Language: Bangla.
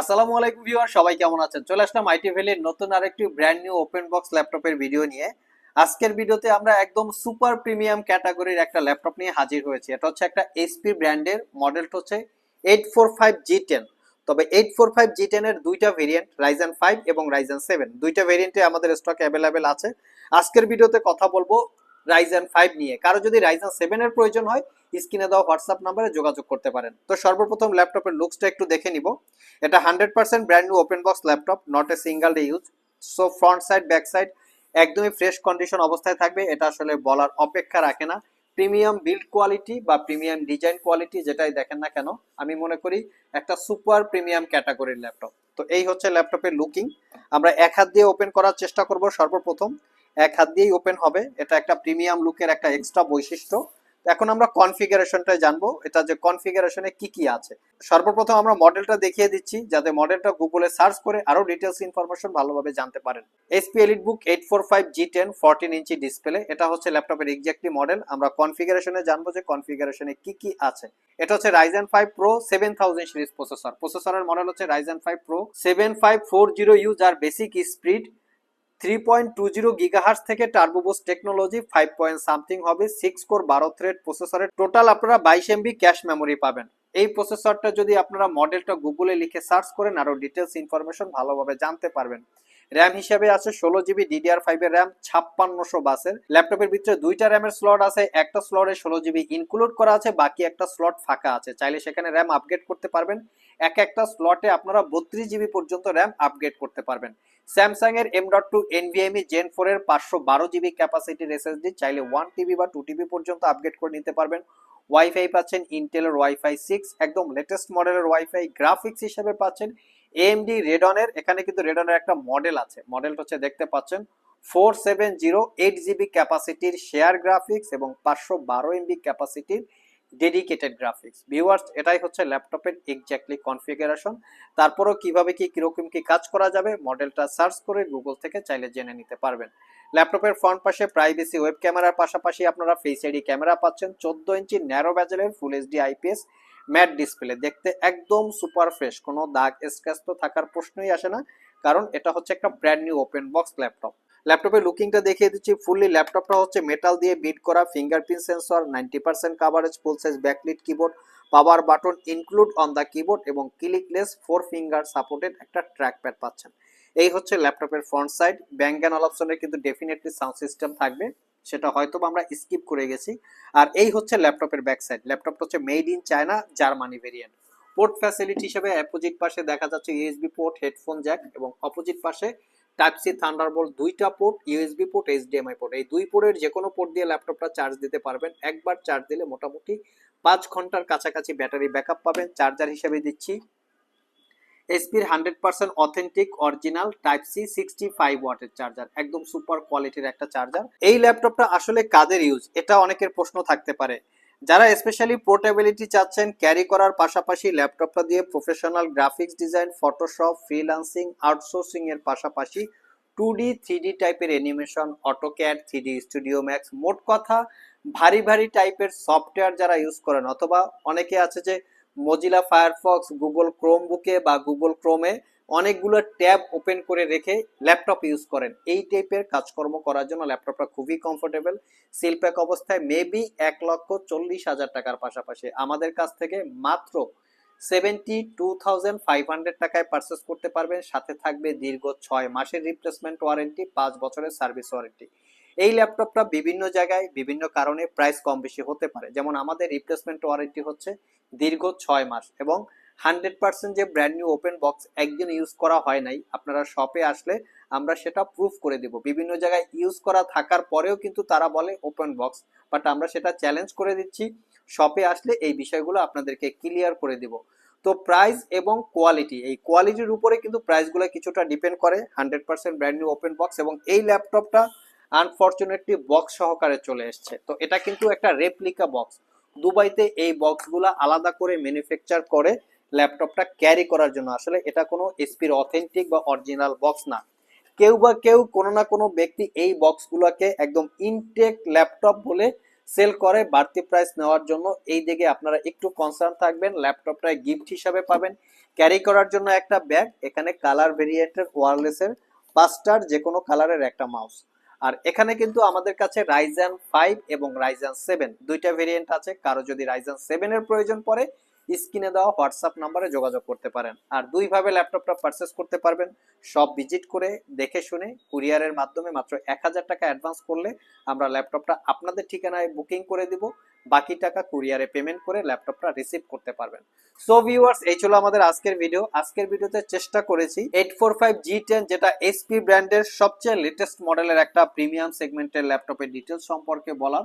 আসসালামু আলাইকুম ভিউয়ার, সবাই কেমন আছেন? চলে আসলাম আইটি ভ্যালির নতুন আরেকটি ব্র্যান্ড নিউ ওপেন বক্স ল্যাপটপের ভিডিও নিয়ে। আজকের ভিডিওতে আমরা একদম সুপার প্রিমিয়াম ক্যাটাগরির একটা ল্যাপটপ নিয়ে হাজির হয়েছি। এটা হচ্ছে একটা এইচপি ব্র্যান্ডের মডেলটা হচ্ছে eight four five G ten তবে এইট ফোর ফাইভ জি টেনের দুইটা ভেরিয়েন্ট রাইজেন ফাইভ এবং রাইজেন সেভেন দুইটা ভেরিয়েন্টে আমাদের স্টক অ্যাভেলেবেল আছে। আজকের ভিডিওতে কথা বলব রাইজেন ফাইভ নিয়ে। কারও যদি রাইজেন সেভেনের প্রয়োজন হয়, স্ক্রিনে দেওয়া হোয়াটসঅ্যাপ নাম্বারে যোগাযোগ করতে পারেন। তো সর্বপ্রথম ল্যাপটপের লুকসটা একটু দেখে নিব। এটা hundred percent brand new open box laptop not a single day use so front side back side একদমই ফ্রেশ কন্ডিশন অবস্থায় থাকবে। এটা আসলে বলার অপেক্ষা রাখে না। প্রিমিয়াম বিল্ড কোয়ালিটি বা প্রিমিয়াম ডিজাইন কোয়ালিটি যেটাই দেখেন না কেন, আমি মনে করি একটা সুপার প্রিমিয়াম ক্যাটাগরির ল্যাপটপ তো এই হচ্ছে ল্যাপটপের লুকিং আমরা এক হাত দিয়ে ওপেন করার চেষ্টা করব সর্বপ্রথম। এক হাত দিয়েই ওপেন হবে। এটা একটা প্রিমিয়াম লুকের একটা এক্সট্রা বৈশিষ্ট্য। এখন আমরা কনফিগারেশনটা জানব, এটা যে কনফিগারেশনে কি কি আছে। সর্বপ্রথম আমরা মডেলটা দেখিয়ে দিচ্ছি, যাতে মডেলটা গুগলে সার্চ করে আরও ডিটেলস ইনফরমেশন ভালোভাবে জানতে পারেন। HP elite book eight four five G ten fourteen inch display এটা হচ্ছে ল্যাপটপের এক্সাক্টলি মডেল আমরা কনফিগারেশনে জানব যে কনফিগারেশনে কি কি আছে। এটা হচ্ছে Ryzen five pro seven thousand series processor প্রসেসরের মডেল হচ্ছে Ryzen five pro seven five four zero U যার basic speed three point two zero gigahertz থেকে turbo boost technology five point something হবে সিক্স কোর বারো থ্রেড প্রসেসরের টোটাল আপনারা বাইশ এমবি ক্যাশ মেমোরি পাবেন। এই প্রসেসরটা যদি আপনারা মডেলটা গুগলে লিখে সার্চ করেন, আরও ডিটেলস ইনফরমেশন ভালোভাবে জানতে পারবেন। র্যাম হিসাবে আছে ষোলো জিবি ডিডিআর ফাইভের র্যাম ছাপ্পান্নশো বাসের। ল্যাপটপের ভিতরে দুইটা র্যামের স্লট আছে, একটা স্লটে ষোলো জিবি ইনক্লুড করা আছে, বাকি একটা স্লট ফাঁকা আছে। চাইলে সেখানে র্যাম আপগ্রেড করতে পারবেন। এক একটা স্লটে আপনারা বত্রিশ জিবি পর্যন্ত র্যাম আপগ্রেড করতে পারবেন। স্যামসাং এর M dot two NVMe Gen four এর পাঁচশো বারো জিবি ক্যাপাসিটির এসএসডি চাইলে ওয়ান টিবি বা টু টিবি পর্যন্ত আপগ্রেড করে নিতে পারবেন। ওয়াইফাই পাচ্ছেন ইন্টেলের ওয়াইফাই সিক্স একদম লেটেস্ট মডেলের ওয়াইফাই গ্রাফিক্স হিসেবে পাচ্ছেন। এএমডি রেডনের এখানে কিন্তু রেডনের একটা মডেল আছে। মডেলটা হচ্ছে দেখতে পাচ্ছেন four seven zero eight GB ক্যাপাসিটির share graphics এবং পাঁচশো বারো এমবি ক্যাপাসিটির ডেডিকেটেড গ্রাফিক্স ভিউয়ার্স এটাই হচ্ছে ল্যাপটপের এক্স্যাক্টলি কনফিগারেশন তারপরও কীভাবে কি, কীরকম কি কাজ করা যাবে মডেলটা সার্চ করে গুগল থেকে চাইলে জেনে নিতে পারবেন। ল্যাপটপের ফ্রন্ট পাশে প্রাইভেসি ওয়েব ক্যামেরার পাশাপাশি আপনারা ফেস আইডি ক্যামেরা পাচ্ছেন, চোদ্দ inch narrow ব্যাজেলের full HD IPS matte display. দেখতে একদম সুপার ফ্রেশ, কোনো দাগ স্ক্র্যাচ তো থাকার প্রশ্নই আসে না, কারণ এটা হচ্ছে একটা brand new open box laptop ল্যাপটপের লুকিংটা দেখিয়ে দিচ্ছি ফুললি ল্যাপটপটা হচ্ছে মেটাল দিয়ে বিট করা fingerprint sensor ninety percent coverage full size backlit keyboard power button include on the keyboard এবং ক্লিকলেস ফোর ফিঙ্গার সাপোর্টেড একটা ট্র্যাক প্যাড পাচ্ছেন। এই হচ্ছে ল্যাপটপের ফ্রন্ট সাইড অল অপশনের কিন্তু ডেফিনেটলি সাউন্ড সিস্টেম থাকবে। সেটা হয়তো আমরা স্কিপ করে গেছি। আর এই হচ্ছে ল্যাপটপের ব্যাক সাইড ল্যাপটপটা হচ্ছে made in China Germany variant port facility হিসেবে অপোজিট পাশে দেখা যাচ্ছে ইউএসবি পোর্ট হেডফোন জ্যাক এবং অপোজিট পাশে টাইপ সি থান্ডারবোল্ট দুইটা port USB port HDMI port এই দুই পোর্টের যে কোনো পোর্ট দিয়ে ল্যাপটপটা চার্জ দিতে পারবেন। একবার চার্জ দিলে মোটামুটি পাঁচ ঘণ্টার কাছাকাছি ব্যাটারি ব্যাকআপ পাবেন। চার্জার হিসেবে দিচ্ছি। এসপির hundred percent authentic original type C sixty five ওয়াটের চার্জার একদম সুপার কোয়ালিটির একটা চার্জার এই ল্যাপটপটা আসলে কাদের ইউজ এটা অনেকের প্রশ্ন থাকতে পারে। যারা স্পেশালি পোর্টেবিলিটি চাচ্ছেন ক্যারি করার পাশাপাশি ল্যাপটপটা দিয়ে professional graphics design Photoshop freelancing outsourcing এর পাশাপাশি টু ডি থ্রি ডি টাইপের animation AutoCAD three D studio max মোট কথা ভারী ভারী টাইপের সফটওয়্যার যারা ইউজ করেন, অথবা অনেকে আছে যে মজিলা ফায়ারফক্স গুগল ক্রোম বুকে বা গুগল ক্রোমে অনেকগুলো ট্যাব ওপেন করে রেখে ল্যাপটপ ইউজ করেন। এই টাইপের কাজকর্ম করার জন্য ল্যাপটপটা খুবই কমফোর্টেবল সিলপ্যাক অবস্থায় মেবি এক লক্ষ চল্লিশ হাজার টাকার পাশাপাশি। আমাদের কাছ থেকে মাত্র seventy two thousand five hundred টাকায় পারচেস করতে পারবেন। সাথে থাকবে দীর্ঘ ছয় মাসের রিপ্লেসমেন্ট ওয়ারেন্টি পাঁচ বছরের সার্ভিস ওয়ারেন্টি এই ল্যাপটপটা বিভিন্ন জায়গায় বিভিন্ন কারণে প্রাইস কম বেশি হতে পারে। যেমন আমাদের রিপ্লেসমেন্ট ওয়ারেন্টি হচ্ছে দীর্ঘ ছয় মাস এবং হান্ড্রেড পার্সেন্ট যে ব্র্যান্ড নিউ ওপেন বক্স একদিন ইউজ করা হয় নাই, আপনারা শপে আসলে আমরা সেটা প্রুফ করে দেব। বিভিন্ন জায়গায় ইউজ করা থাকার পরেও কিন্তু তারা বলে ওপেন বক্স বাট আমরা সেটা চ্যালেঞ্জ করে দিচ্ছি। শপে আসলে এই বিষয়গুলো আপনাদেরকে ক্লিয়ার করে দিব। তো প্রাইস এবং কোয়ালিটি এই কোয়ালিটির উপরে কিন্তু প্রাইসগুলো কিছুটা ডিপেন্ড করে। Hundred percent brand new open box এবং এই ল্যাপটপটা আনফর্চুনেটলি বক্স সহকারে চলে এসছে। তো এটা কিন্তু একটা রেপ্লিকা বক্স দুবাইতে এই বক্সগুলো আলাদা করে ম্যানুফ্যাকচার করে ল্যাপটপটা ক্যারি করার জন্য। আসলে এটা কোনো এসপির অথেন্টিক বা অরিজিনাল বক্স না। কেউ বা কেউ কোনো না কোনো ব্যক্তি এই বক্সগুলোকে একদম ইনটেক ল্যাপটপ বলে সেল করে, বাড়তি প্রাইস নেওয়ার জন্য। এই দিকে আপনারা একটু কনসার্ন থাকবেন ল্যাপটপটা গিফট হিসাবে পাবেন। ক্যারি করার জন্য একটা ব্যাগ এখানে কালার ভেরিয়েন্টের ওয়ারলেসের পাঁচটার যে কোনো কালারের একটা মাউস আর এখানে কিন্তু আমাদের কাছে রাইজেন ফাইভ এবং রাইজেন সেভেন দুইটা ভেরিয়েন্ট আছে। কারও যদি রাইজেন সেভেনের প্রয়োজন পড়ে স্ক্রিনে দেওয়া হোয়াটসঅ্যাপ নাম্বারে যোগাযোগ করতে পারেন। আর দুইভাবে ল্যাপটপটা পারচেস করতে পারবেন। সব ভিজিট করে, দেখে শুনে কুরিয়ারের মাধ্যমে মাত্র এক হাজার টাকা অ্যাডভান্স করলে আমরা ল্যাপটপটা আপনাদের ঠিকানায় বুকিং করে দিব। বাকি টাকা কুরিয়ারে পেমেন্ট করে ল্যাপটপটা রিসিভ করতে পারবেন। সো ভিউয়ার্স এই ছিল আমাদের আজকের ভিডিও আজকের ভিডিওতে চেষ্টা করেছি eight four five G ten যেটা এসপি ব্র্যান্ডের সবচেয়ে লেটেস্ট মডেলের একটা প্রিমিয়াম সেগমেন্টের ল্যাপটপের ডিটেলস সম্পর্কে বলার।